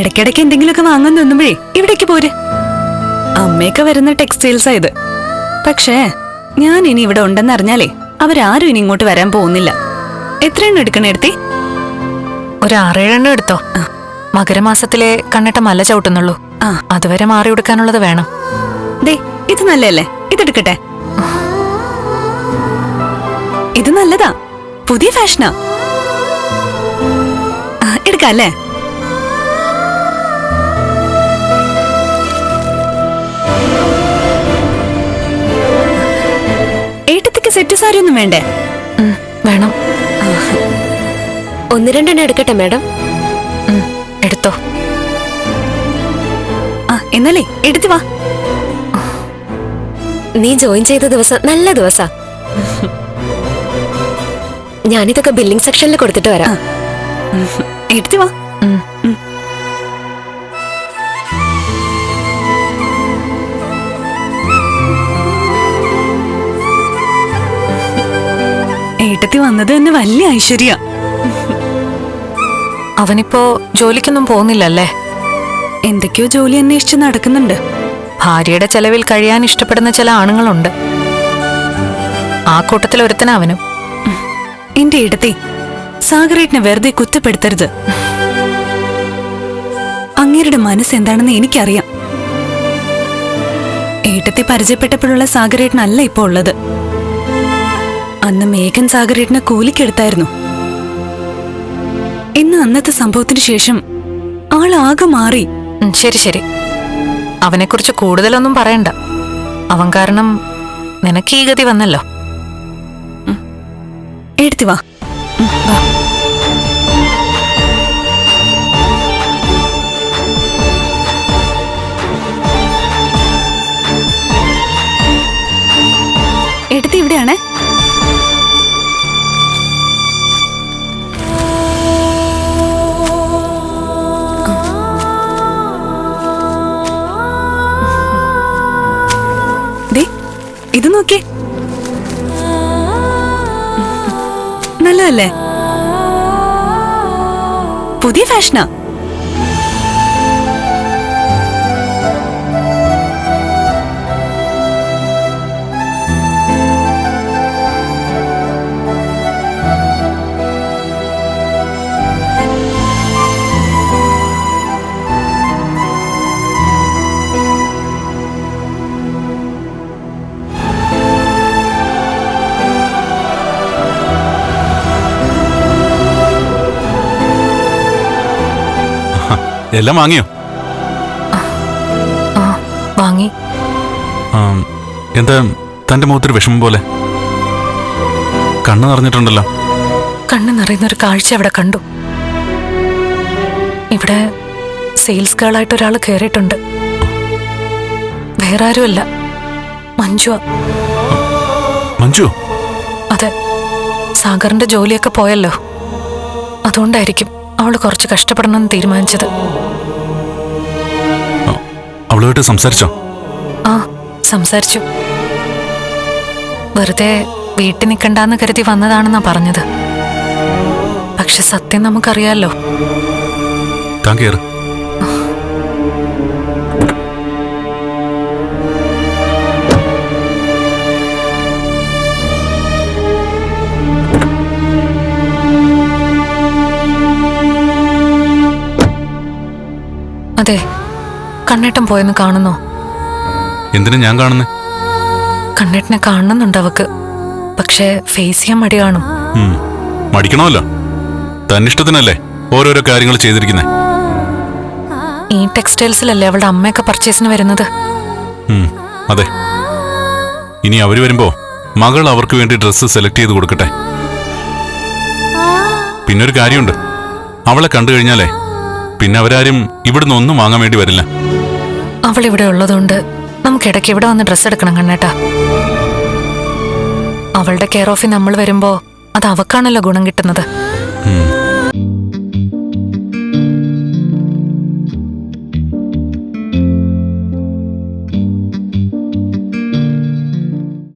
ഇടയ്ക്കിടയ്ക്ക് എന്തെങ്കിലുമൊക്കെ വാങ്ങാൻ തോന്നുമ്പോഴേ ഇവിടേക്ക് പോര്. അമ്മയൊക്കെ വരുന്ന ടെക്സ്റ്റൈൽസാ ഇത്. പക്ഷേ ഞാൻ ഇനി ഇവിടെ ഉണ്ടെന്നറിഞ്ഞാലേ അവരാരും ഇനി ഇങ്ങോട്ട് വരാൻ പോകുന്നില്ല. എത്രയെണ്ണം എടുക്കണേ എടുത്തി? ഒരു ആറേഴെണ്ണം എടുത്തോ? മകരമാസത്തിലെ കണ്ണിട്ട മല ചവിട്ടുന്നുള്ളൂ. ആ. അതുവരെ മാറി കൊടുക്കാനുള്ളത് വേണം. ദേ ഇത് നല്ലല്ലേ ഇതെടുക്കട്ടെ. ഇത് നല്ലതാ. പുതിയ ഫാഷനാ. എടുക്കാം അല്ലേ സെറ്റ് സാരി ഒന്നും വേണ്ടേ? വേണം. ഒന്ന് രണ്ടെണ്ണം എടുക്കട്ടെ മാഡം? എടുത്തോ. ആ എന്നാലേ എടുത്തു വാ. നീ ജോയിൻ ചെയ്ത ദിവസം നല്ല ദിവസാ. ഞാനിതൊക്കെ ബില്ലിംഗ് സെക്ഷനിൽ കൊടുത്തിട്ട് വരാം. എടുത്തു വാ. ഏട്ടത്തി വന്നത് തന്നെ വലിയ ഐശ്വര്യ. അവനിപ്പോ ജോലിക്കൊന്നും പോകുന്നില്ലല്ലേ? എന്തൊക്കെയോ ജോലി അന്വേഷിച്ച് നടക്കുന്നുണ്ട്. ഭാര്യയുടെ ചെലവിൽ കഴിയാൻ ഇഷ്ടപ്പെടുന്ന ചില ആണുങ്ങളുണ്ട്. ആ കൂട്ടത്തിൽ ഒരുത്തന അവനും. എന്റെ ഇടത്തെ സാഗറേറ്റിനെ വെറുതെ കുറ്റപ്പെടുത്തരുത്. അങ്ങേരുടെ മനസ്സ് എന്താണെന്ന് എനിക്കറിയാം. ഏട്ടത്തെ പരിചയപ്പെട്ടപ്പോഴുള്ള സാഗരേട്ടനല്ല ഇപ്പോൾ ഉള്ളത്. അന്ന് മേഘൻ സാഗരേട്ടനെ കൂലിക്കെടുത്തായിരുന്നു. ഇന്ന് അന്നത്തെ സംഭവത്തിന് ശേഷം ആളാകെ മാറി. ശരി ശരി. അവനെക്കുറിച്ച് കൂടുതലൊന്നും പറയണ്ട. അവൻ കാരണം നിനക്ക് ഈ ഗതി വന്നല്ലോ. എടുത്തു വാ. വാ. നല്ലതല്ലേ പുതിയ ഫാഷനാ. എല്ലാം വാങ്ങിയോ? ആ വാങ്ങി. ആം, എന്താ തന്റെ മുഖത്തൊരു വിഷമം പോലെ? കണ്ണു നിറഞ്ഞിട്ടുണ്ടല്ലോ. കണ്ണു നിറയുന്ന ഒരു കാഴ്ച അവിടെ കണ്ടു. ഇവിടെ സെയിൽസ് ഗേളായിട്ട് ഒരാൾ കയറിയിട്ടുണ്ട് വേറെ ആരുമല്ല. മഞ്ജു മഞ്ജു? അതെ. സാഗറിന്റെ ജോലിയൊക്കെ പോയല്ലോ. അതുകൊണ്ടായിരിക്കും. അവൾ കുറച്ച് കഷ്ടപ്പെടണമെന്ന് തീരുമാനിച്ചത്. അവളുമായിട്ട് സംസാരിച്ചോ? ആ സംസാരിച്ചു. വെറുതെ വീട്ടിൽ നിൽക്കണ്ടെന്ന് കരുതി വന്നതാണെന്നാ പറഞ്ഞത്. പക്ഷെ സത്യം നമുക്കറിയാലോ. താൻ അതെ കണ്ണേട്ടൻ പോയെന്ന് കാണുന്നോ? എന്തിനു ഞാൻ കാണുന്നേ? കണ്ണേട്ടനെ കാണുന്നുണ്ട് അവക്ക്. പക്ഷേ ഫേസ് ചെയ്യാൻ മടി കാണും. മടിക്കണമല്ലോ. തന്നിഷ്ടത്തിനല്ലേ ഓരോരോ കാര്യങ്ങൾ ചെയ്തിരിക്കുന്നേ. ഈ ടെക്സ്റ്റൈൽസിലല്ലേ അവളുടെ അമ്മയൊക്കെ പർച്ചേസിന് വരുന്നത്? അതെ. ഇനി അവർ വരുമ്പോ മകൾ അവർക്ക് വേണ്ടി ഡ്രസ്സ് സെലക്ട് ചെയ്ത് കൊടുക്കട്ടെ. പിന്നൊരു കാര്യമുണ്ട്. അവളെ കണ്ടു കഴിഞ്ഞാലേ പിന്നെ അവരാരും ഇവിടുന്ന് ഒന്നും വാങ്ങാൻ വേണ്ടി വരില്ല. അവൾ ഇവിടെ ഉള്ളതുകൊണ്ട് നമുക്ക് ഇടയ്ക്ക് ഇവിടെ വന്ന് ഡ്രസ്സ് എടുക്കണം കണ്ണേട്ടാ. അവളുടെ കെയർ ഓഫിൽ നമ്മൾ വരുമ്പോ അത് അവക്കാണല്ലോ ഗുണം കിട്ടുന്നത്.